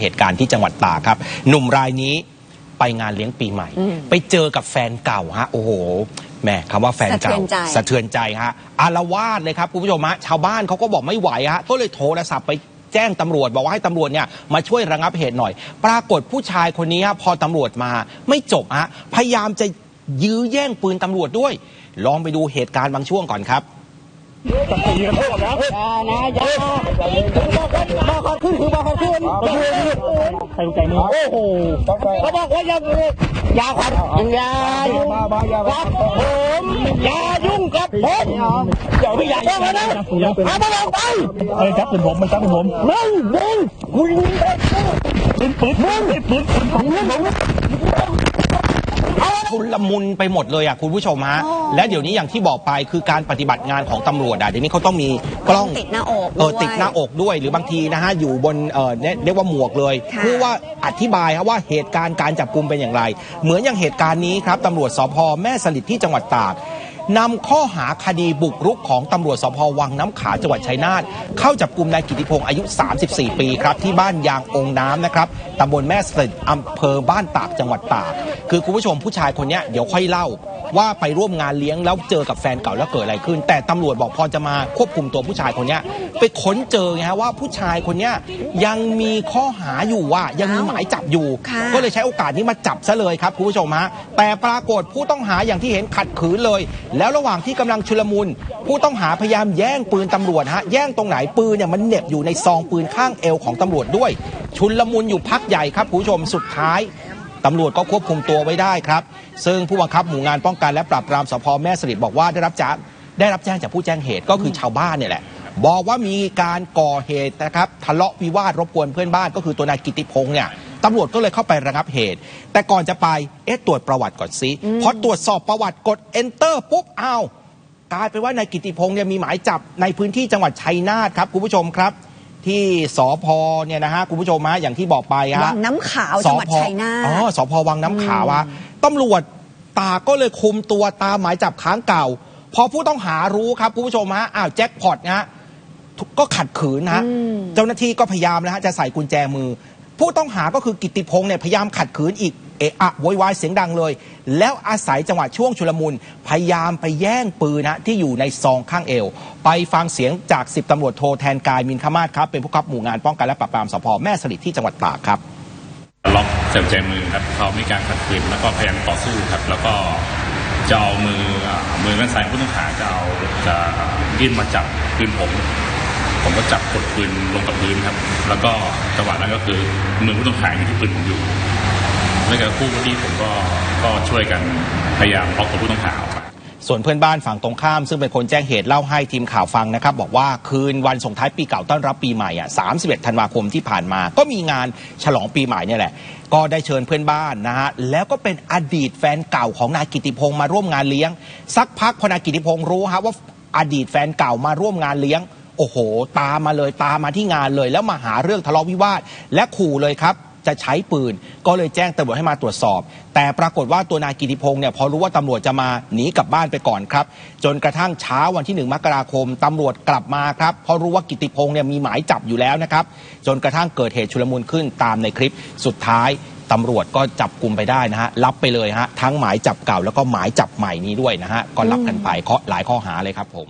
เหตุการณ์ที่จังหวัดตากครับ หนุ่มรายนี้ไปงานเลี้ยงปีใหม่อืมไปเจอกับแฟนเก่าฮะ โอ้โหแหม่คำว่าแฟนเก่าสะเทือนใจสะเทือนใจฮะอารวาสเลยครับคุณผู้ชมฮะชาวบ้านเขาก็บอกไม่ไหวฮะก็เลยโทรศัพท์ไปแจ้งตำรวจบอกว่าให้ตำรวจเนี่ยมาช่วยระงับเหตุหน่อย ปรากฏผู้ชายคนนี้ฮะพอตำรวจมาไม่จบฮะพยายามจะยื้อแย่งปืนตำรวจด้วย ลองไปดูเหตุการณ์บางช่วงก่อนครับอย่า นะยาบอกขาขึ้นคือบอกขาขึ้นใส่ใจมือโอ้โหเขาบอกว่าอย่าอย่าขัดอย่ายุ่งกับผมอย่ายุ่งกับผมอย่าไม่อยากต้องนะเอาไปเอาไปไอ้จับเป็นผมมันจับเป็นผมมึงมึงกูยิงไปปืนปืนมึงปืนปืนของผม ชุลมุนไปหมดเลยอะคุณผู้ชมฮะอ๋อและเดี๋ยวนี้อย่างที่บอกไปคือการปฏิบัติงานของตำรวจอะเดี๋ยวนี้เขาต้องมีกล้องติดหน้าอกเออด้วยติดหน้าอกด้วยหรือบางทีนะฮะอยู่บนเออเนี่ยเรียกว่าหมวกเลยค่ะเพื่อว่าอธิบายครับว่าเหตุการณ์การจับกลุ่มเป็นอย่างไร เหมือนอย่างเหตุการณ์นี้ครับตำรวจสพแม่สลิดที่จังหวัดตาก นำข้อหาคดีบุกรุกของตำรวจสพวังน้ำขาจังหวัดชัยนาทเข้าจับกลุ่มนายกิติพงศ์อายุ 34 ปีครับที่บ้านยางองค์น้ำนะครับตำบลแม่สลิดอำเภอบ้านตากจังหวัดตากคือคุณผู้ชมผู้ชายคนเนี้ยเดี๋ยวค่อยเล่าว่าไปร่วมงานเลี้ยงแล้วเจอกับแฟนเก่าแล้วเกิดอะไรขึ้น แต่ตำรวจบอกพอจะมาควบคุมตัวผู้ชายคนเนี้ยไปค้นเจอไงฮะว่าผู้ชายคนเนี้ยยังมีข้อหาอยู่ว่ายังมีหมายจับอยู่ค่ะก็เลยใช้โอกาสนี้มาจับซะเลยครับคุณผู้ชมฮะแต่ปรากฏผู้ต้องหาอย่างที่เห็นขัดขืนเลยแล้วระหว่างที่กำลังชุลมุน ผู้ต้องหาพยายามแย่งปืนตำรวจฮะแย่งตรงไหนปืนเนี่ยมันเหน็บอยู่ในซองปืนข้างเอวของตำรวจด้วย ชุลมุนอยู่พักใหญ่ครับผู้ชมสุดท้ายตำรวจก็ควบคุมตัวไว้ได้ครับ ซึ่งผู้บังคับหมู่งานป้องกันและปราบปรามสพแม่สลิดบอกว่าได้รับจ้างได้รับแจ้งจากผู้แจ้งเหตุก็คือชาวบ้านเนี่ยแหละ บอกว่ามีการก่อเหตุนะครับทะเลาะวิวาทรบกวนเพื่อนบ้านก็คือตัวนายกิติพงษ์เนี่ย ตำรวจก็เลยเข้าไประงับเหตุ แต่ก่อนจะไปเอ๊ะตรวจประวัติก่อนสิพอตรวจสอบประวัติกด enter ปุ๊บอ้าวกลายเป็นว่านายกิติพงษ์เนี่ยมีหมายจับในพื้นที่จังหวัดชัยนาทครับคุณผู้ชมครับ ที่สพเนี่ยนะฮะคุณผู้ชมฮะอย่างที่บอกไปฮะวังน้ำขาวจังหวัดชัยนาทอ๋อสพวังน้ำขาวอะตำรวจตากก็เลยคุมตัวตามหมายจับค้างเก่า พอผู้ต้องหารู้ครับคุณผู้ชมฮะอ้าวแจ็คพอตนะฮะก็ขัดขืนนะฮะอืมเจ้าหน้าที่ก็พยายามนะฮะจะใส่กุญแจมือ ผู้ต้องหาก็คือกิติพงษ์เนี่ยพยายามขัดขืนอีกเอะอะโวยวายเสียงดังเลย แล้วอาศัยจังหวะช่วงชุลมุนพยายามไปแย่งปืนนะที่อยู่ในซองข้างเอว ไปฟังเสียงจากสิบตำรวจโทแทนกายมินคมาศครับ เป็นผู้ขับหมู่งานป้องกันและปราบปรามสพแม่สลิดที่จังหวัดตากครับล็อกเสียบใจมือครับเขามีการขัดขืนแล้วก็พยายามต่อสู้ครับ แล้วก็จะเอามือมือด้านซ้ายผู้ต้องหาจะเอาจะยื่นมาจับปืนผม ผมก็จับกดปืนลงกับพื้นครับ แล้วก็จังหวะนั้นก็คือมือผู้ต้องหาอยู่ที่ปืนผมอยู่แล้วก็คู่ที่ผมก็ก็ช่วยกันพยายามล็อกตัวผู้ต้องหาออกมาส่วนเพื่อนบ้านฝั่งตรงข้าม ซึ่งเป็นคนแจ้งเหตุเล่าให้ทีมข่าวฟังนะครับ บอกว่าคืนวันส่งท้ายปีเก่าต้อนรับปีใหม่อะ31 ธันวาคมที่ผ่านมา ก็มีงานฉลองปีใหม่เนี่ยแหละ ก็ได้เชิญเพื่อนบ้านนะฮะแล้วก็เป็นอดีตแฟนเก่าของนายกิติพงศ์มาร่วมงานเลี้ยง สักพักพอนายกิติพงศ์รู้ฮะว่าอดีตแฟนเก่ามาร่วมงานเลี้ยง โอ้โห ตามมาเลยตามมาที่งานเลย แล้วมาหาเรื่องทะเลาะวิวาทและขู่เลยครับจะใช้ปืนก็เลยแจ้งตำรวจให้มาตรวจสอบ แต่ปรากฏว่าตัวนายกิติพงศ์เนี่ยพอรู้ว่าตำรวจจะมาหนีกลับบ้านไปก่อนครับ จนกระทั่งเช้าวันที่หนึ่งมกราคมตำรวจกลับมาครับเพราะรู้ว่ากิติพงศ์เนี่ยมีหมายจับอยู่แล้วนะครับ จนกระทั่งเกิดเหตุชุลมุนขึ้นตามในคลิปสุดท้ายตำรวจก็จับกลุ่มไปได้นะฮะรับไปเลยฮะทั้งหมายจับเก่าแล้วก็หมายจับใหม่นี้ด้วยนะฮะก็รับกันไปเคาะหลายข้อหาเลยครับผม